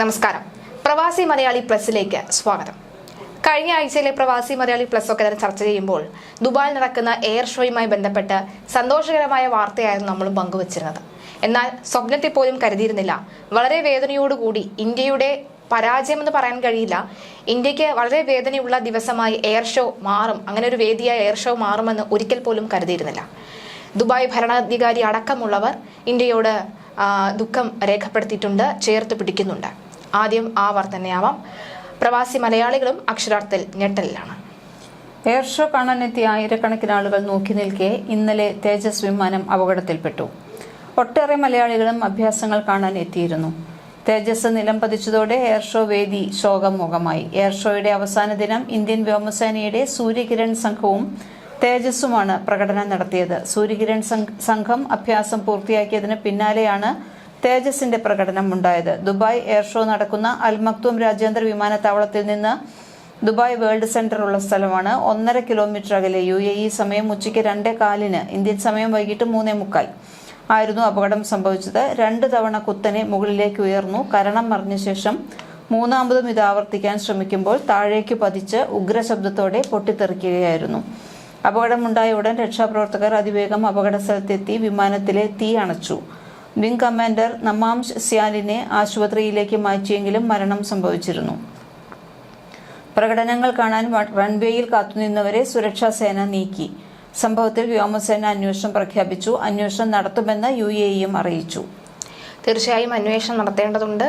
നമസ്കാരം. പ്രവാസി മലയാളി പ്ലസിലേക്ക് സ്വാഗതം. കഴിഞ്ഞ ആഴ്ചയിലെ പ്രവാസി മലയാളി പ്ലസ് ഒക്കെ തന്നെ ചർച്ച ചെയ്യുമ്പോൾ ദുബായിൽ നടക്കുന്ന എയർ ഷോയുമായി ബന്ധപ്പെട്ട് സന്തോഷകരമായ വാർത്തയായിരുന്നു നമ്മൾ പങ്കുവച്ചിരുന്നത്. എന്നാൽ സ്വപ്നത്തിൽ പോലും കരുതിയിരുന്നില്ല. വളരെ വേദനയോടുകൂടി ഇന്ത്യയുടെ പരാജയമെന്ന് പറയാൻ കഴിയില്ല. ഇന്ത്യയ്ക്ക് വളരെ വേദനയുള്ള ദിവസമായി എയർ ഷോ മാറും. അങ്ങനെ ഒരു വേദിയായ എയർ ഷോ മാറുമെന്ന് ഒരിക്കൽ പോലും കരുതിയിരുന്നില്ല. ദുബായ് ഭരണാധികാരി അടക്കമുള്ളവർ ഇന്ത്യയോട് ദുഃഖം രേഖപ്പെടുത്തിയിട്ടുണ്ട് ചേർത്ത് പിടിക്കുന്നുണ്ട്. ആദ്യം ആ തന്നെയാവാം പ്രവാസി മലയാളികളും അക്ഷരാർത്ഥത്തിൽ ഞെട്ടലിലാണ്. എയർ ഷോ കാണാനെത്തിയ ആയിരക്കണക്കിന് ആളുകൾ നോക്കി നിൽക്കെ ഇന്നലെ തേജസ് വിമാനം അപകടത്തിൽപ്പെട്ടു. ഒട്ടേറെ മലയാളികളും അഭ്യാസങ്ങൾ കാണാൻ എത്തിയിരുന്നു തേജസ് നിലം പതിച്ചതോടെ എയർ ഷോ വേദി ശോകമുഖമായി എയർ ഷോയുടെ അവസാന ദിനം ഇന്ത്യൻ വ്യോമസേനയുടെ സൂര്യകിരൺ സംഘവും തേജസ്സുമാണ് പ്രകടനം നടത്തിയത്. സൂര്യകിരൺ സംഘം അഭ്യാസം പൂർത്തിയാക്കിയതിന് പിന്നാലെയാണ് തേജസിന്റെ പ്രകടനം ഉണ്ടായത്. ദുബായ് എയർ ഷോ നടക്കുന്ന അൽമക്തൂം രാജ്യാന്തര വിമാനത്താവളത്തിൽ നിന്ന് ദുബായ് വേൾഡ് സെന്റർ ഉള്ള സ്ഥലമാണ്. ഒന്നര കിലോമീറ്റർ അകലെ യു എ ഇ സമയം ഉച്ചയ്ക്ക് രണ്ടേ കാലിന് ഇന്ത്യൻ സമയം വൈകിട്ട് മൂന്നേ മുക്കാൽ. ആയിരുന്നു അപകടം സംഭവിച്ചത്. രണ്ട് തവണ കുത്തനെ മുകളിലേക്ക് ഉയർന്നു. കരണം മറിഞ്ഞ ശേഷം മൂന്നാമതും ഇത് ആവർത്തിക്കാൻ ശ്രമിക്കുമ്പോൾ താഴേക്ക് പതിച്ച് ഉഗ്രശബ്ദത്തോടെ പൊട്ടിത്തെറിക്കുകയായിരുന്നു. അപകടമുണ്ടായ ഉടൻ രക്ഷാപ്രവർത്തകർ അതിവേഗം അപകട സ്ഥലത്തെത്തി വിമാനത്തിലെ തീ അണച്ചു. വിംഗ് കമാൻഡർ നമാംഷ് സ്യാലിനെ ആശുപത്രിയിലേക്ക് മാറ്റിയെങ്കിലും മരണം സംഭവിച്ചിരുന്നു. പ്രകടനങ്ങൾ കാണാൻ റൺവേയിൽ കാത്തുനിന്നവരെ സുരക്ഷാ സേന നീക്കി. സംഭവത്തിൽ വ്യോമസേന അന്വേഷണം പ്രഖ്യാപിച്ചു. അന്വേഷണം നടത്തുമെന്ന് യു അറിയിച്ചു. തീർച്ചയായും അന്വേഷണം നടത്തേണ്ടതുണ്ട്.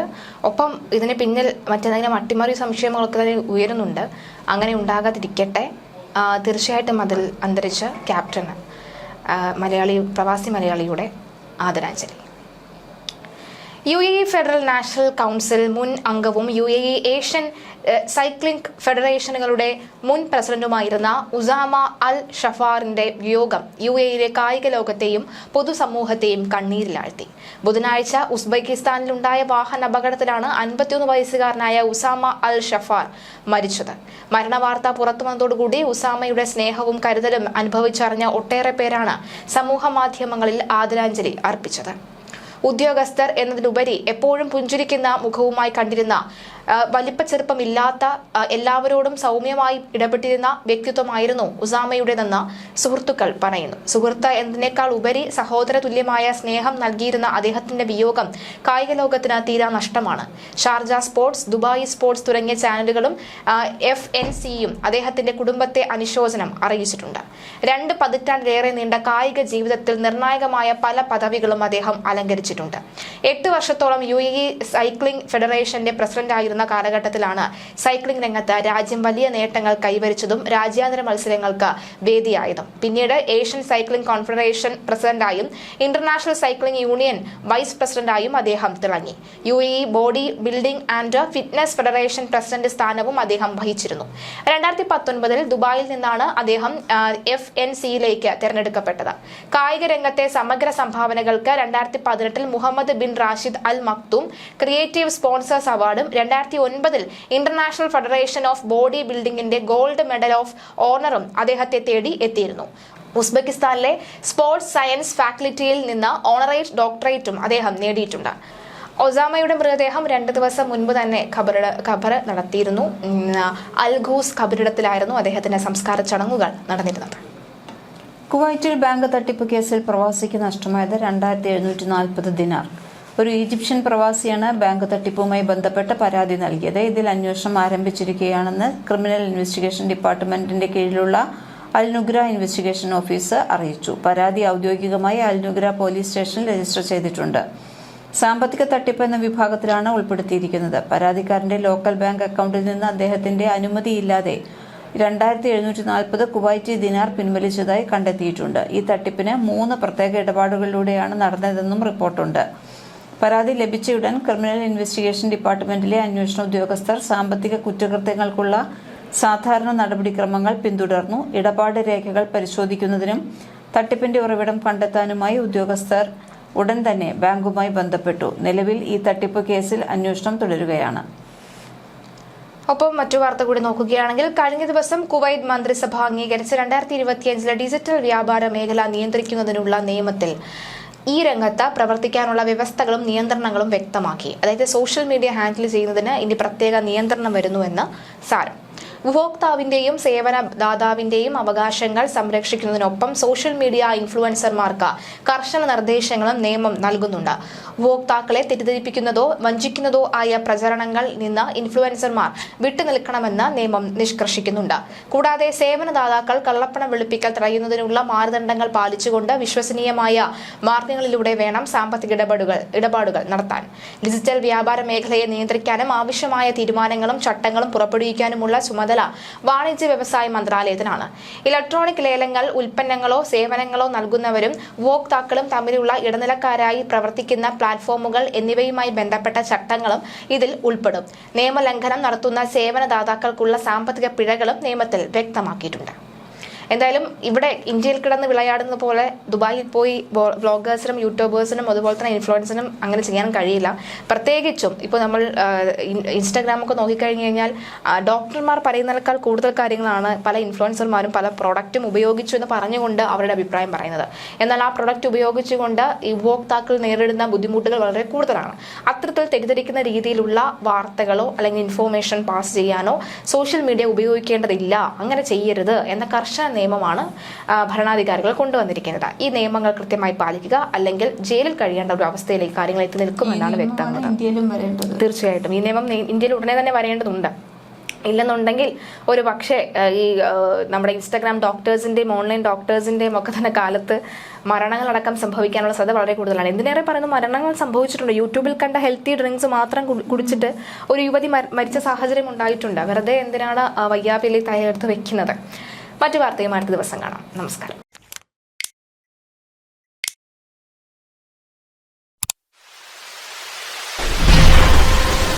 ഒപ്പം ഇതിന് പിന്നിൽ മറ്റെന്തെങ്കിലും അട്ടിമറി സംശയങ്ങളൊക്കെ തന്നെ ഉയരുന്നുണ്ട്. അങ്ങനെ ഉണ്ടാകാതിരിക്കട്ടെ. തീർച്ചയായിട്ടും അതിൽ അന്തരിച്ച ക്യാപ്റ്റന് മലയാളി പ്രവാസി മലയാളിയുടെ ആദരാഞ്ജലി. U A federal national council മുൻ അംഗവും യു എ ഏഷ്യൻ സൈക്ലിംഗ് ഫെഡറേഷനുകളുടെ മുൻ പ്രസിഡന്റുമായിരുന്ന ഉസാമ അൽ ഷഫാറിന്റെ വിയോഗം യു എ ഇയിലെ കായിക ലോകത്തെയും പൊതുസമൂഹത്തെയും കണ്ണീരിലാഴ്ത്തി. ബുധനാഴ്ച ഉസ്ബെക്കിസ്ഥാനിലുണ്ടായ വാഹന അപകടത്തിലാണ് അൻപത്തിയൊന്ന് വയസ്സുകാരനായ ഉസാമ അൽ ഷഫാർ മരിച്ചത്. മരണവാർത്ത പുറത്തുവന്നതോടുകൂടി ഉസാമയുടെ സ്നേഹവും കരുതലും അനുഭവിച്ചറിഞ്ഞ ഒട്ടേറെ പേരാണ് സമൂഹ മാധ്യമങ്ങളിൽ ആദരാഞ്ജലി അർപ്പിച്ചത്. ഉദ്യോഗസ്ഥർ എന്നതിലുപരി എപ്പോഴും പുഞ്ചിരിക്കുന്ന മുഖവുമായി കണ്ടിരുന്ന വലിപ്പച്ചെറുപ്പമില്ലാത്ത എല്ലാവരോടും സൗമ്യമായി ഇടപെട്ടിരുന്ന വ്യക്തിത്വമായിരുന്നു ഉസാമയുടേതെന്ന് സുഹൃത്തുക്കൾ പറയുന്നു. സുഹൃത്ത് എന്നതിനേക്കാൾ ഉപരി സഹോദര തുല്യമായ സ്നേഹം നൽകിയിരുന്ന അദ്ദേഹത്തിന്റെ വിയോഗം കായിക ലോകത്തിന് തീരാ നഷ്ടമാണ്. ഷാർജ സ്പോർട്സ് ദുബായ് സ്പോർട്സ് തുടങ്ങിയ ചാനലുകളും എഫ് എൻ സിയും അദ്ദേഹത്തിന്റെ കുടുംബത്തെ അനുശോചനം അറിയിച്ചിട്ടുണ്ട്. രണ്ട് പതിറ്റാണ്ടിലേറെ നീണ്ട കായിക ജീവിതത്തിൽ നിർണായകമായ പല പദവികളും അദ്ദേഹം അലങ്കരിച്ചിട്ടുണ്ട് എട്ട് വർഷത്തോളം യു സൈക്ലിംഗ് ഫെഡറേഷന്റെ പ്രസിഡന്റായിരുന്ന കാലഘട്ടത്തിലാണ് സൈക്ലിംഗ് രംഗത്ത് രാജ്യം വലിയ നേട്ടങ്ങൾ കൈവരിച്ചതും രാജ്യാന്തര മത്സരങ്ങൾക്ക് വേദിയായതും. പിന്നീട് ഏഷ്യൻ സൈക്ലിംഗ് കോൺഫെഡറേഷൻ പ്രസിഡന്റായും ഇന്റർനാഷണൽ സൈക്ലിംഗ് യൂണിയൻ വൈസ് പ്രസിഡന്റായും അദ്ദേഹം തിളങ്ങി. U E body building and fitness federation president സ്ഥാനവും അദ്ദേഹം വഹിച്ചിരുന്നു. രണ്ടായിരത്തി പത്തൊൻപതിൽ ദുബായിൽ നിന്നാണ് അദ്ദേഹം എഫ് എൻ സിയിലേക്ക് തെരഞ്ഞെടുക്കപ്പെട്ടത്. കായിക രംഗത്തെ സമഗ്ര സംഭാവനകൾക്ക് രണ്ടായിരത്തി പതിനെട്ടിൽ Mohammed bin Rashid Al Maktoum creative sponsors അവാർഡും രണ്ടായിരത്തി ഒൻപതിൽ ഇന്റർനാഷണൽ ഫെഡറേഷൻ ഓഫ് ബോഡി ബിൽഡിംഗിന്റെ ഗോൾഡ് മെഡൽ ഓഫ് ഓണറും അദ്ദേഹത്തെ തേടി എത്തിയിരുന്നു. ഉസ്ബെക്കിസ്ഥാനിലെ സ്പോർട്സ് സയൻസ് ഫാക്കൽറ്റിയിൽ നിന്ന് ഓണറേറ്റ് ഡോക്ടറേറ്റും അദ്ദേഹം നേടിയിട്ടുണ്ട്. ഒസാമയുടെ മൃതദേഹം രണ്ട് ദിവസം മുൻപ് തന്നെ ഖബറിട ഖബർ നടത്തിയിരുന്നു. അൽഘൂസ് ഖബറിടത്തിലായിരുന്നു അദ്ദേഹത്തിന്റെ സംസ്കാര ചടങ്ങുകൾ നടന്നിരുന്നത്. കുവൈറ്റിൽ ബാങ്ക് തട്ടിപ്പ് കേസിൽ പ്രവാസിക്ക് നഷ്ടമായത് രണ്ടായിരത്തി എഴുന്നൂറ്റി നാൽപ്പത് ദിനാർ. ഒരു ഈജിപ്ഷ്യൻ പ്രവാസിയാണ് ബാങ്ക് തട്ടിപ്പുമായി ബന്ധപ്പെട്ട് പരാതി നൽകിയത്. ഇതിൽ അന്വേഷണം ആരംഭിച്ചിരിക്കുകയാണെന്ന് ക്രിമിനൽ ഇൻവെസ്റ്റിഗേഷൻ ഡിപ്പാർട്ട്മെന്റിന്റെ കീഴിലുള്ള അൽനുഗ്ര ഇൻവെസ്റ്റിഗേഷൻ ഓഫീസ് അറിയിച്ചു. പരാതി ഔദ്യോഗികമായി അൽനുഗ്ര പോലീസ് സ്റ്റേഷനിൽ രജിസ്റ്റർ ചെയ്തിട്ടുണ്ട്. സാമ്പത്തിക തട്ടിപ്പ് എന്ന വിഭാഗത്തിലാണ് ഉൾപ്പെടുത്തിയിരിക്കുന്നത്. പരാതിക്കാരന്റെ ലോക്കൽ ബാങ്ക് അക്കൗണ്ടിൽ നിന്ന് അദ്ദേഹത്തിന്റെ അനുമതിയില്ലാതെ രണ്ടായിരത്തി എഴുന്നൂറ്റി നാൽപ്പത് കുവൈറ്റി ദിനാർ പിൻവലിച്ചതായി കണ്ടെത്തിയിട്ടുണ്ട്. ഈ തട്ടിപ്പിന് മൂന്ന് പ്രത്യേക ഇടപാടുകളിലൂടെയാണ് നടന്നതെന്നും റിപ്പോർട്ടുണ്ട്. പരാതി ലഭിച്ചയുടൻ ക്രിമിനൽ ഇൻവെസ്റ്റിഗേഷൻ ഡിപ്പാർട്ട്മെന്റിലെ അന്വേഷണ ഉദ്യോഗസ്ഥർ സാമ്പത്തിക കുറ്റകൃത്യങ്ങൾക്കുള്ള സാധാരണ നടപടിക്രമങ്ങൾ പിന്തുടർന്നു. ഇടപാട് രേഖകൾ പരിശോധിക്കുന്നതിനും തട്ടിപ്പിന്റെ ഉറവിടം കണ്ടെത്താനുമായി ഉദ്യോഗസ്ഥർ ഉടൻ തന്നെ ബാങ്കുമായി ബന്ധപ്പെട്ടു. നിലവിൽ ഈ തട്ടിപ്പ് കേസിൽ അന്വേഷണം തുടരുകയാണ്. ഒപ്പം മറ്റു വാർത്ത കൂടി നോക്കുകയാണെങ്കിൽ കഴിഞ്ഞ ദിവസം കുവൈറ്റ് മന്ത്രിസഭ അംഗീകരിച്ച രണ്ടായിരത്തി ഇരുപത്തിയഞ്ചിലെ ഡിജിറ്റൽ വ്യാപാര മേഖല നിയന്ത്രിക്കുന്നതിനുള്ള നിയമത്തിൽ ഈ രംഗത്ത് പ്രവർത്തിക്കാനുള്ള വ്യവസ്ഥകളും നിയന്ത്രണങ്ങളും വ്യക്തമാക്കി. അതായത് സോഷ്യൽ മീഡിയ ഹാൻഡിൽ ചെയ്യുന്നതിന് ഇനി പ്രത്യേക നിയന്ത്രണം വരുന്നുവെന്ന് സാരം. ഉപഭോക്താവിന്റെയും സേവന ദാതാവിന്റെയും അവകാശങ്ങൾ സംരക്ഷിക്കുന്നതിനൊപ്പം സോഷ്യൽ മീഡിയ ഇൻഫ്ലുവൻസർമാർക്ക് കർശന നിർദ്ദേശങ്ങളും നിയമം നൽകുന്നുണ്ട്. ഉപഭോക്താക്കളെ തെറ്റിദ്ധരിപ്പിക്കുന്നതോ വഞ്ചിക്കുന്നതോ ആയ പ്രചരണങ്ങൾ നിന്ന് ഇൻഫ്ലുവൻസർമാർ വിട്ടുനിൽക്കണമെന്ന് നിയമം നിഷ്കർഷിക്കുന്നുണ്ട്. കൂടാതെ സേവനദാതാക്കൾ കള്ളപ്പണം വെളുപ്പിക്കൽ തടയുന്നതിനുള്ള മാനദണ്ഡങ്ങൾ പാലിച്ചുകൊണ്ട് വിശ്വസനീയമായ മാർഗങ്ങളിലൂടെ വേണം സാമ്പത്തിക ഇടപാടുകൾ ഇടപാടുകൾ നടത്താൻ. ഡിജിറ്റൽ വ്യാപാര മേഖലയെ നിയന്ത്രിക്കാനും ആവശ്യമായ തീരുമാനങ്ങളും ചട്ടങ്ങളും പുറപ്പെടുവിക്കാനുമുള്ള ചുമതല വാണിജ്യ വ്യവസായ മന്ത്രാലയത്തിനാണ്. ഇലക്ട്രോണിക് ലേലങ്ങൾ ഉൽപ്പന്നങ്ങളോ സേവനങ്ങളോ നൽകുന്നവരും ഉപഭോക്താക്കളും തമ്മിലുള്ള ഇടനിലക്കാരായി പ്രവർത്തിക്കുന്ന പ്ലാറ്റ്ഫോമുകൾ എന്നിവയുമായി ബന്ധപ്പെട്ട ചട്ടങ്ങളും ഇതിൽ ഉൾപ്പെടും. നിയമലംഘനം നടത്തുന്ന സേവനദാതാക്കൾക്കുള്ള സാമ്പത്തിക പിഴകളും നിയമത്തിൽ വ്യക്തമാക്കിയിട്ടുണ്ട്. എന്തായാലും ഇവിടെ ഇന്ത്യയിൽ കിടന്ന് വിളയാടുന്ന പോലെ ദുബായിൽ പോയി വ്ളോഗേഴ്സിനും യൂട്യൂബേഴ്സിനും അതുപോലെ തന്നെ ഇൻഫ്ലുവൻസിനും അങ്ങനെ ചെയ്യാൻ കഴിയില്ല. പ്രത്യേകിച്ചും ഇപ്പോൾ നമ്മൾ ഇൻസ്റ്റാഗ്രാമൊക്കെ നോക്കിക്കഴിഞ്ഞ് കഴിഞ്ഞാൽ ഡോക്ടർമാർ പറയുന്നതിനേക്കാൾ കൂടുതൽ കാര്യങ്ങളാണ് പല ഇൻഫ്ലുവൻസർമാരും പല പ്രൊഡക്റ്റും ഉപയോഗിച്ചു എന്ന് പറഞ്ഞുകൊണ്ട് അവരുടെ അഭിപ്രായം പറയുന്നത്. എന്നാൽ ആ പ്രൊഡക്റ്റ് ഉപയോഗിച്ചുകൊണ്ട് ഉപഭോക്താക്കൾ നേരിടുന്ന ബുദ്ധിമുട്ടുകൾ വളരെ കൂടുതലാണ്. അത്തരത്തിൽ തെറ്റിദ്ധരിക്കുന്ന രീതിയിലുള്ള വാർത്തകളോ അല്ലെങ്കിൽ ഇൻഫോർമേഷൻ പാസ് ചെയ്യാനോ സോഷ്യൽ മീഡിയ ഉപയോഗിക്കേണ്ടതില്ല. അങ്ങനെ ചെയ്യരുത് എന്ന കർശന നിയമമാണ് ഭരണാധികാരികൾ കൊണ്ടുവന്നിരിക്കുന്നത്. ഈ നിയമങ്ങൾ കൃത്യമായി പാലിക്കുക അല്ലെങ്കിൽ ജയിലിൽ കഴിയേണ്ട ഒരു അവസ്ഥയിലേക്ക് കാര്യങ്ങൾ എത്തി നിൽക്കുമെന്നാണ് വരേണ്ടത്. തീർച്ചയായിട്ടും. ഈ നിയമം ഇന്ത്യയിൽ ഉടനെ തന്നെ വരേണ്ടതുണ്ട്. ഇല്ലെന്നുണ്ടെങ്കിൽ ഒരു പക്ഷേ ഈ നമ്മുടെ ഇൻസ്റ്റാഗ്രാം ഡോക്ടേഴ്സിന്റെയും ഓൺലൈൻ ഡോക്ടേഴ്സിന്റെയും ഒക്കെ തന്നെ കാലത്ത് മരണങ്ങളടക്കം സംഭവിക്കാനുള്ള സാധ്യത വളരെ കൂടുതലാണ്. എന്തിനേറെ പറയുന്നു മരണങ്ങൾ സംഭവിച്ചിട്ടുണ്ട്. യൂട്യൂബിൽ കണ്ട ഹെൽത്തി ഡ്രിങ്ക്സ് മാത്രം കുടിച്ചിട്ട് ഒരു യുവതി മരിച്ച സാഹചര്യം ഉണ്ടായിട്ടുണ്ട്. വെറുതെ എന്തിനാണ് വയ്യാപ്പിലേക്ക് തയ്യാറെടുത്ത് വെക്കുന്നത്? മറ്റു വാർത്തയും അടുത്ത ദിവസം കാണാം. നമസ്കാരം.